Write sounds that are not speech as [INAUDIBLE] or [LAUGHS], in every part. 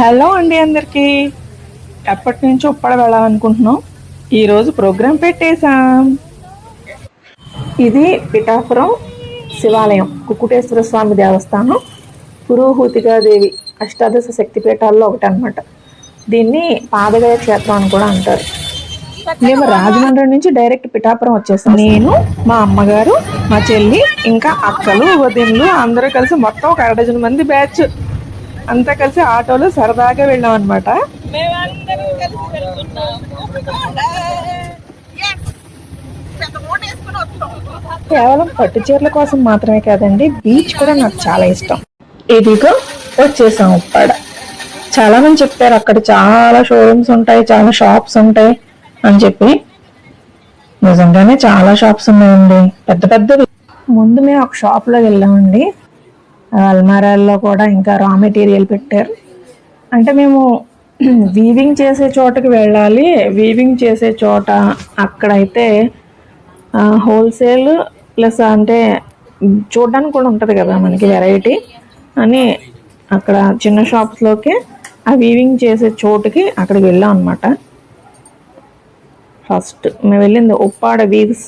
Hello అండి అందరికీ. ఎప్పటి నుంచి ఉప్పడ వెళ్ళాలనుకుంటున్నాం ఈరోజు ప్రోగ్రాం పెట్టేశాం. ఇది పిఠాపురం శివాలయం కుక్కుటేశ్వర స్వామి దేవస్థానం పురోహూతికాదేవి అష్టాదశ శక్తిపీఠాల్లో ఒకటి అనమాట దీన్ని పాదగయ క్షేత్రం అని కూడా అంటారు. మేము రాజమండ్రి నుంచి డైరెక్ట్ పిఠాపురం వచ్చేసాం. నేను మా అమ్మగారు మా చెల్లి ఇంకా అక్కలు వదిన్లు అందరూ కలిసి మొత్తం ఒక అరడజన మంది బ్యాచ్ అంతా కలిసి ఆటోలో సరదాగా వెళ్ళాం అనమాట కేవలం పట్టు చీరల కోసం మాత్రమే కాదండి బీచ్ కూడా నాకు చాలా ఇష్టం. ఇదిగో వచ్చేసాం ఉప్పాడ. చాలా మంది చెప్పారు అక్కడ చాలా షోరూమ్స్ ఉంటాయి చాలా షాప్స్ ఉంటాయి అని చెప్పి. నిజంగానే చాలా షాప్స్ ఉన్నాయండి పెద్ద పెద్దవి. ముందు మేము ఒక షాప్లో వెళ్ళామండి. అల్మారాల్లో కూడా ఇంకా రా మెటీరియల్ పెట్టారు. అంటే మేము [CLEARS THROAT] వీవింగ్ చేసే చోటకి వెళ్ళాలి. వీవింగ్ చేసే చోట అక్కడైతే హోల్సేల్ ప్లస్ అంటే చూడడానికి కూడా ఉంటుంది కదా మనకి వెరైటీ అని అక్కడ చిన్న షాప్స్లోకి ఆ వీవింగ్ చేసే చోటుకి అక్కడికి వెళ్ళాం అనమాట ఫస్ట్ మేము వెళ్ళింది ఉప్పాడ వీవ్స్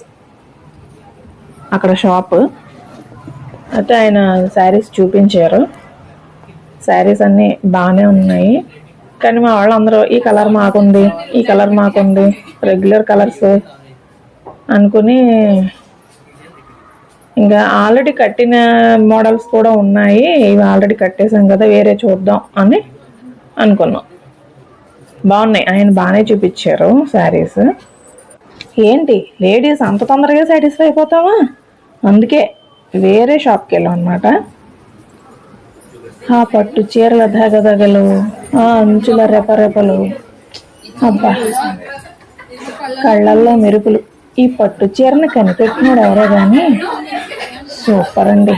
అక్కడ షాపు అయితే ఆయన శారీస్ చూపించారు. శారీస్ అన్నీ బాగానే ఉన్నాయి. కానీ మా వాళ్ళందరూ ఈ కలర్ మాకుంది ఈ కలర్ మాకుంది రెగ్యులర్ కలర్స్ అనుకుని ఇంకా ఆల్రెడీ కట్టిన మోడల్స్ కూడా ఉన్నాయి. ఇవి ఆల్రెడీ కట్టేసాం కదా వేరే చూద్దాం అని అనుకున్నాం. బాగున్నాయి. ఆయన బాగానే చూపించారు శారీస్. ఏంటి లేడీస్ అంత తొందరగా సాటిస్ఫై అయిపోతావా? అందుకే వేరే షాప్కి వెళ్ళాం అనమాట ఆ పట్టు చీరల దగదగలు ఆ అంచుల రెపరెపలు. అబ్బా కళ్ళల్లో మెరుపులు. ఈ పట్టు చీరని కనిపెట్టినాడు ఎవరో కానీ సూపర్ అండి.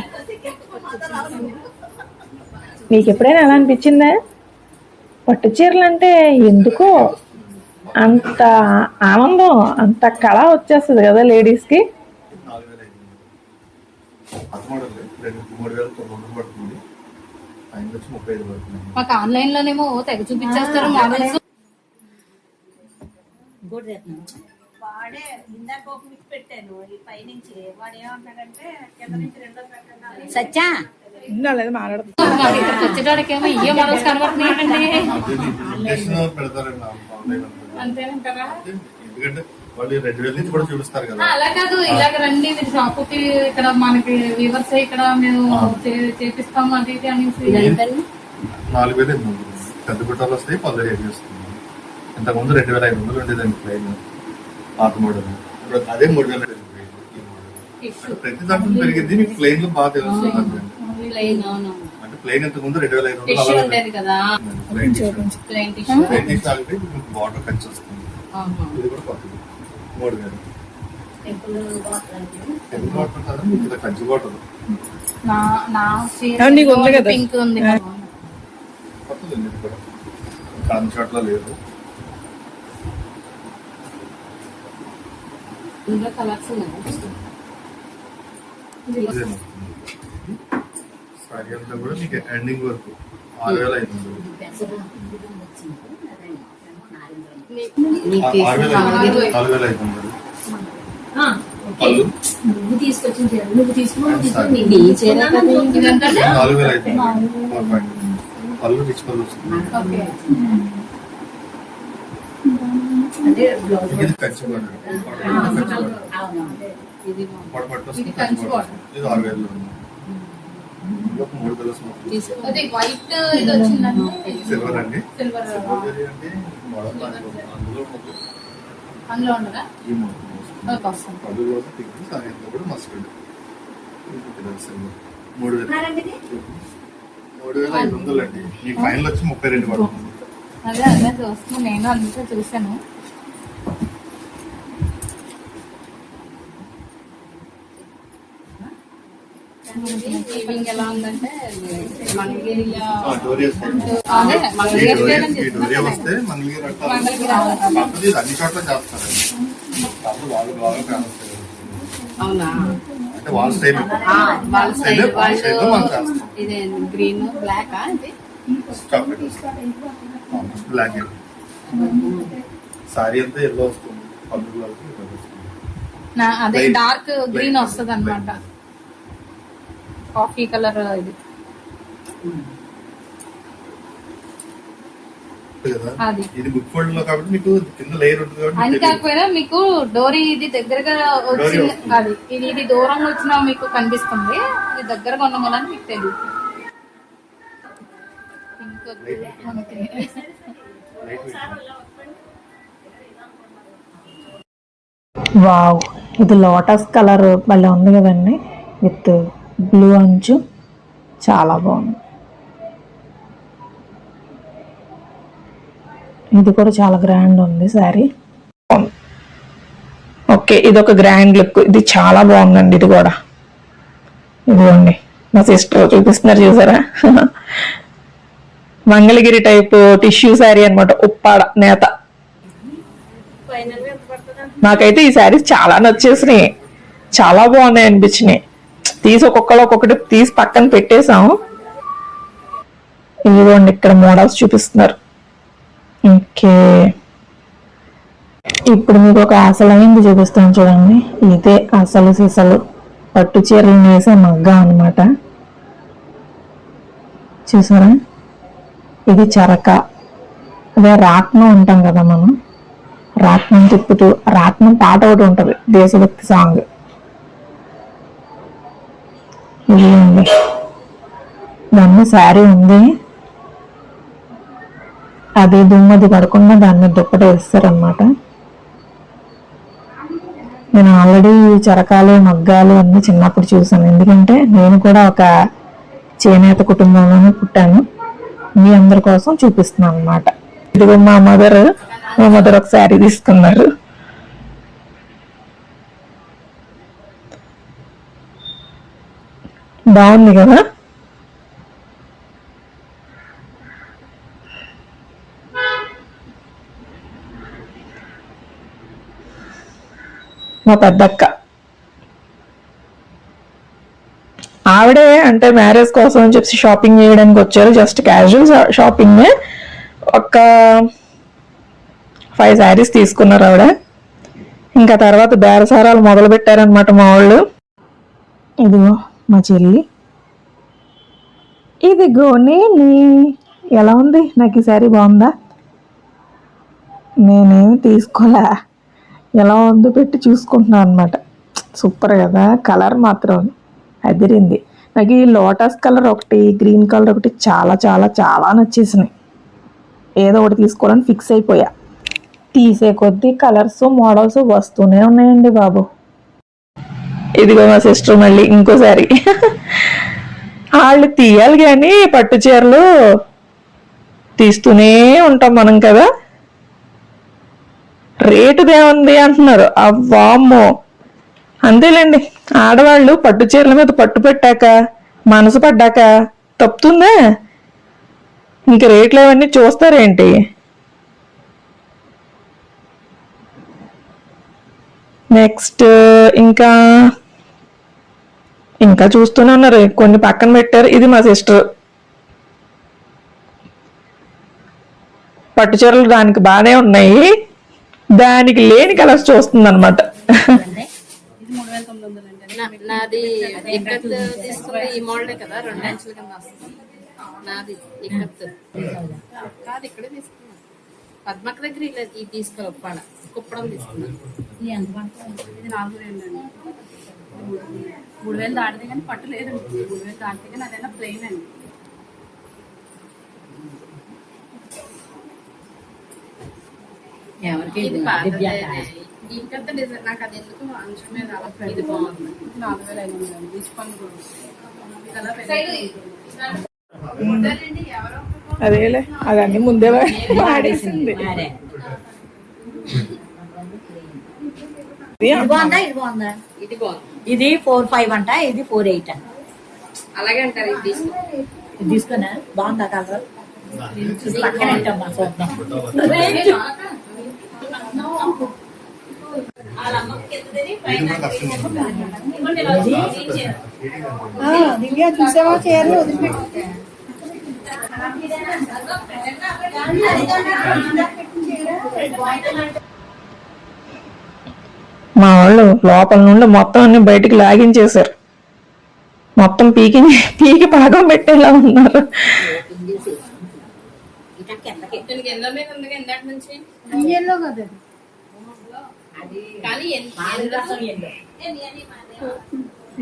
మీకు ఎప్పుడైనా ఎలా అనిపించిందా? పట్టు చీరలు అంటే ఎందుకో అంత ఆనందం అంత కళ వచ్చేస్తుంది కదా లేడీస్కి. పదమూడు రెండు మూడు వేల తొమ్మిది వందలు పడుతుంది. ఆయన వచ్చి ముప్పై ఐదు పడుతుంది. మాకు ఆన్లైన్ లోనేమో తెగ చూపించేస్తారు మోడల్స్ వాడే ఇందాక ఒక మిక్స్ పెట్టాను. ఈ పైనుంచి వాడు ఏమంటాడంటే కింద నుంచి రెండో పెట్టాను ఇక్కడికి వచ్చేటోడికేమో ఇయ్యే మోడల్స్ అంతేనంటారా ఎందుకంటే వాళ్ళు రెండు వేల నుంచి కూడా చూపిస్తారు కదా. అలా కాదు ఇలాగ రండి మీరు షాపుకి ఇక్కడ మనకి వీవర్స్ ఇక్కడ మేము చేపిస్తాము అది ఇది అనేసి నాలుగు వేలు ఎనిమిది వందలు పెద్ద గుట్టాలు వస్తాయి పదిహేడు ఏడు వస్తుంది ఇంతకుముందు రెండు వేల ఐదు వందలు ఉండేదండి ప్లైన్. పాత మోడల్. ఇప్పుడు అదే మూడు వేల ప్రతి దాంట్లో పెరిగింది మీకు ప్లెయిన్లో బాగా తెలుస్తుంది అంటే ప్లెయిన్ ఇంతకు ముందు రెండు వేల ఐదు వందలు ప్లెయిన్ టిష్యూ. ప్లెయిన్ బార్డర్ ఖర్చు వస్తుంది. ఇది కూడా కొత్తది. మూడు వేలు ఎంత బాటర్ కదా మీకు ఇది కంచి బాటర్ నా నా అవును, నీకు ఉంది కదా. పింక్ ఉంది. కదా. కొత్తది ఇది కూడా కాని చోట్ల లేదు. ఇందులో కలర్స్ ఉన్నాయి. ఇదే వస్తుంది. సారీ అంతా కూడా మీకు ఎండింగ్ వరకు ఆరు వేల ఐదు వందలు. నువ్వు తీసుకొచ్చిన చీర. నువ్వు తీసుకుని సారీ. ఇదంటే నాలుగు వేల ఐదు వందలు ఫోర్ పాయింట్ పళ్ళు అంటే ఇది ఇది మూడు సిల్వర్ అండి. సిల్వర్ అంటే మోడల్. అందులో ఈ పింక్ కూడా మస్టర్డ్ సిల్వర్ మూడు వేలు. మూడు వేల ఐదు వందలు అండి. మీకు ఫైనల్ వచ్చి ముప్పై రెండు పడుతుంది. అదే అదే చూస్తున్నా. నేను అందుకే చూశాను. ఎలా ఉందంటే మంగళగిరిలో. అదే మంగళగిరి వస్తే మంగళగిరి అన్ని చోట్ల వాళ్ళు బాగా ఫేమస్ అవునా అంటే వాళ్ళ స్టైల్ వాళ్ళ స్టైల్ వాళ్ళ ఇది గ్రీన్ బ్లాక్ ఇది చాక్లెట్ బ్లాక్ సారీ అంతా ఎల్లో వస్తుంది పళ్ళు వాళ్ళకి yellow వస్తుంది నా- అదే. Dark green. వస్తుంది అనమాట కాఫీ కలర్ ఇది. అది. ఇది బుక్ ఫోల్డ్లో కాబట్టి మీకు కింద లేయర్ ఉంటుంది కాబట్టి. కాకపోయినా మీకు డోరీ ఇది దగ్గరగా వచ్చింది. అది. ఇది ఇది దూరంగా వచ్చినా మీకు కనిపిస్తుంది. ఇది దగ్గరగా ఉన్న వల్ల మీకు తెలియదు. వావ్. ఇది లోటస్ కలర్ భలే ఉంది కదండి. విత్ బ్లూ అంచు. చాలా బాగుంది. ఇది కూడా చాలా గ్రాండ్ ఉంది శారీ. ఓకే ఇది ఒక గ్రాండ్ లుక్ ఇది చాలా బాగుందండి ఇది కూడా. ఇదిగోండి మా సిస్టర్ చూపిస్తున్నారు చూసారా? [LAUGHS] మంగళగిరి టైప్ టిష్యూ శారీ అన్నమాట ఉప్పాడ నేత. నాకైతే ఈ శారీస్ చాలా నచ్చేసినాయి. చాలా బాగున్నాయి అనిపించినాయి. తీసి ఒక్కొక్కరు ఒక్కొక్కటి తీసి పక్కన పెట్టేశాము. ఇదిగోండి ఇక్కడ మోడల్స్ చూపిస్తున్నారు. ఓకే. ఇప్పుడు మీకు ఒక అసలైంది చూపిస్తాను చూడండి. ఇదే అసలు సిసలు. పట్టు చీరలు వేసే మగ్గ అన్నమాట. చూసారా? ఇది చరక. అదే రాట్నం ఉంటాం కదా మనం. రాట్నం తిప్పుతూ రాట్నం పాట ఒకటి ఉంటుంది దేశభక్తి సాంగ్. ఇదిగోండి దాన్ని శారీ ఉంది. అది దుమ్మది పడకుండా దాని మీద దుప్పట వేస్తారనమాట నేను ఆల్రెడీ చరకాలు మగ్గాలు అన్ని చిన్నప్పుడు చూసాను ఎందుకంటే నేను కూడా ఒక చేనేత కుటుంబంలోనే పుట్టాను. మీ అందరి కోసం చూపిస్తున్నాను అనమాట ఇదిగో మా మదర్ మా మదర్ ఒక శారీ తీసుకున్నారు. బాగుంది కదా? మా పెద్దక్క. ఆవిడే అంటే మ్యారేజ్ కోసం అని చెప్పి షాపింగ్ చేయడానికి వచ్చారు. Just casual shopping. ఒక ఫైవ్ శారీస్ తీసుకున్నారు ఆవిడ. ఇంకా తర్వాత బేరసారాలు మొదలు పెట్టారనమాట మా వాళ్ళు. ఇదిగో. మా చెల్లి. ఇదిగో నేను. ఎలా ఉంది? నాకు ఈ శారీ బాగుందా? నేనేమి తీసుకోలే. ఎలా ఉందో పెట్టి చూసుకుంటున్నాను అనమాట సూపర్ కదా? కలర్ మాత్రం అదిరింది. నాకు ఈ లోటస్ కలర్ ఒకటి గ్రీన్ కలర్ ఒకటి చాలా చాలా చాలా నచ్చేసినాయి. ఏదో ఒకటి తీసుకోవాలని ఫిక్స్ అయిపోయా. తీసే కొద్దీ కలర్స్ మోడల్స్ వస్తూనే ఉన్నాయండి బాబు. ఇదిగో మా సిస్టర్ మళ్ళీ ఇంకోసారి. వాళ్ళు తీయాలి కానీ పట్టు చీరలు తీస్తూనే ఉంటాం మనం కదా. రేటుదేముంది అంటున్నారు. అవ్వామ్మో. అంతేలేండి. ఆడవాళ్ళు పట్టు చీరల మీద పట్టు పెట్టాక మనసు పడ్డాక తప్పుతుందా? ఇంక రేట్లు అవన్నీ చూస్తారేంటి? నెక్స్ట్ ఇంకా ఇంకా చూస్తూనే ఉన్నారు. కొన్ని పక్కన పెట్టారు. ఇది మా సిస్టర్. పట్టు చీరలు దానికి బాగానే ఉన్నాయి. దానికి లేని కలర్స్ చూస్తుంది అనమాట నాది ఈ మోడలే కదా? రెండు అంచుల కింద వస్తుంది. నాది కాదు ఇక్కడే తీసుకున్నాను దగ్గర ఇలా కుప్పడం తీసుకున్నాను ఇది నాలుగు మూడు వేలు దాటితే కానీ పట్టు లేదండి. మూడు వేలు దాటితే కానీ అదైనా ప్లెయిన్ అండి. ఇక్కత్ డిజైన్ నాకు అది ఎందుకు అంచు మీద అలా ఇది బాగుంది. నాలుగు వేలు ఐదు వందలు. కూడా. అదేలే అదన్నీ ముందే [LAUGHS] వాడేసింది. ఇది బాగుందా? ఇది బాగుందా? ఇది బాగుంది. ఇది ఫోర్ ఫైవ్ అంట ఇది ఫోర్ ఎయిట్ అంట. అలాగే అంటారు ఇది తీసుకో. ఇది తీసుకున్నా బాగుందా కలర్? పక్కన పెట్టమ్మా చూద్దాం. దివ్య చూసావా చీరలు? వదిలిపెట్టి. మా వాళ్ళు లోపల నుండి మొత్తం అన్ని బయటికి లాగించేశారు. మొత్తం పీకి పీకి పాకం పెట్టేలా ఉన్నారు.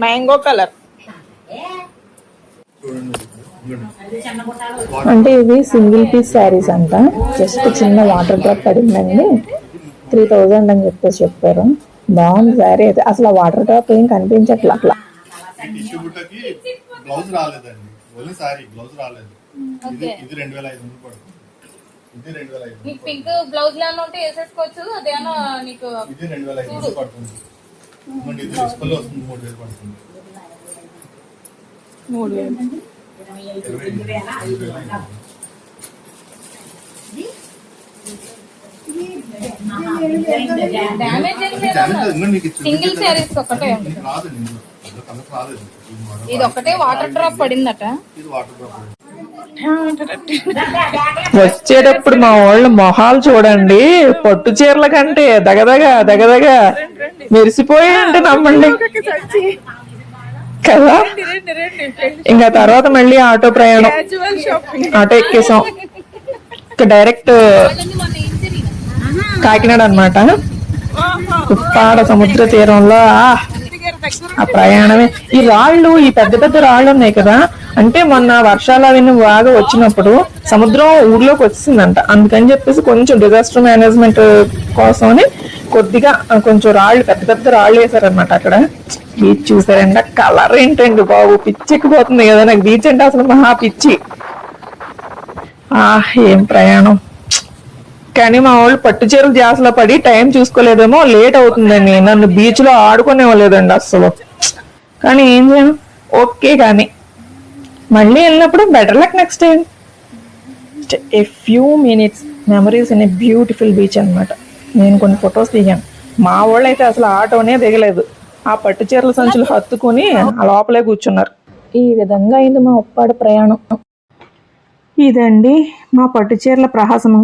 Mango colour. అంటే ఇవి సింగిల్ పీస్ శారీస్ అంట. జస్ట్ చిన్న వాటర్ డ్రాప్ పడిందండి. త్రీ థౌజండ్ అని చెప్పేసి చెప్పారు. బాగుంది శారీ అయితే అసలు ఆ వాటర్ డ్రాప్ ఏం కనిపించట్లా అట్లా. బ్లౌజ్ రాలేదండి. ఓన్లీ సారీ బ్లౌజ్ రాలేదు. ఇది ఇది రెండు వేల ఐదు వందలు పడుతుంది. ఇది రెండు వేల ఐదు నీకు పింక్ బ్లౌజ్ లాగా ఉంటే వేసేసుకోవచ్చు అదేమో నీకు పడుతుంది. ఇది రెండు వేల ఐదు వందలు పడుతుంది. ఇది డిస్ప్లే వస్తుంది మూడు వేలు పడుతుంది. మూడు వేలు. ఇరవై ఐదు వేలు ఐదు. డ్యామేజ్ సింగిల్ శారీస్ ఒకటే ఇది ఒకటే వాటర్ డ్రాప్ పడిందట. ఇది వాటర్ డ్రాప్ వచ్చేటప్పుడు మా వాళ్ళ మొహాలు చూడండి పట్టు చీరల కంటే దగదగ దగదగ. మెరిసిపోయాయంటే నమ్మండి. కదా? ఇంకా తర్వాత మళ్ళీ ఆటో ప్రయాణం. ఆటో ఎక్కేసాం. ఇక డైరెక్ట్ కాకినాడ అన్నమాట ఉప్పాడ సముద్ర తీరంలో ఆ ప్రయాణమే. ఈ రాళ్ళు ఈ పెద్ద పెద్ద రాళ్ళు ఉన్నాయి కదా. అంటే మొన్న వర్షాలు అవన్నీ బాగా వచ్చినప్పుడు సముద్రం ఊర్లోకి వచ్చిందంట అందుకని చెప్పేసి కొంచెం డిజాస్టర్ మేనేజ్మెంట్ కోసమని కొద్దిగా కొంచెం రాళ్ళు పెద్ద పెద్ద రాళ్ళు వేసారనమాట అక్కడ. బీచ్ చూసారండి కలర్ ఏంటండి బాబు? పిచ్చెక్కిపోతుంది కదా. నాకు బీచ్ అంటే అసలు మహా పిచ్చి. ఆ ఏం ప్రయాణం. కానీ మా వాళ్ళు పట్టు చీరలు జాసలో పడి టైం చూసుకోలేదేమో లేట్ అవుతుందని నన్ను బీచ్లో ఆడుకునేవ్వలేదండి అస్సలు. కానీ ఏం చేయను ఓకే కానీ. మళ్ళీ వెళ్ళినప్పుడు better luck next time a few minutes memories in a beautiful beach అనమాట నేను కొన్ని ఫొటోస్ దిగాను. మా వాళ్ళు అయితే అసలు ఆటోనే దిగలేదు. ఆ పట్టు చీరల సంచులు హత్తుకుని ఆ లోపలే కూర్చున్నారు. ఈ విధంగా అయింది మా ఉప్పాడ ప్రయాణం. ఇదండి మా పట్టు చీరల ప్రహాసనం.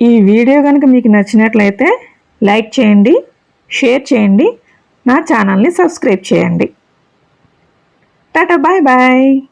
ఈ వీడియో కనుక మీకు నచ్చినట్లయితే లైక్ చేయండి షేర్ చేయండి నా ఛానల్ని సబ్స్క్రైబ్ చేయండి. Tata bye bye.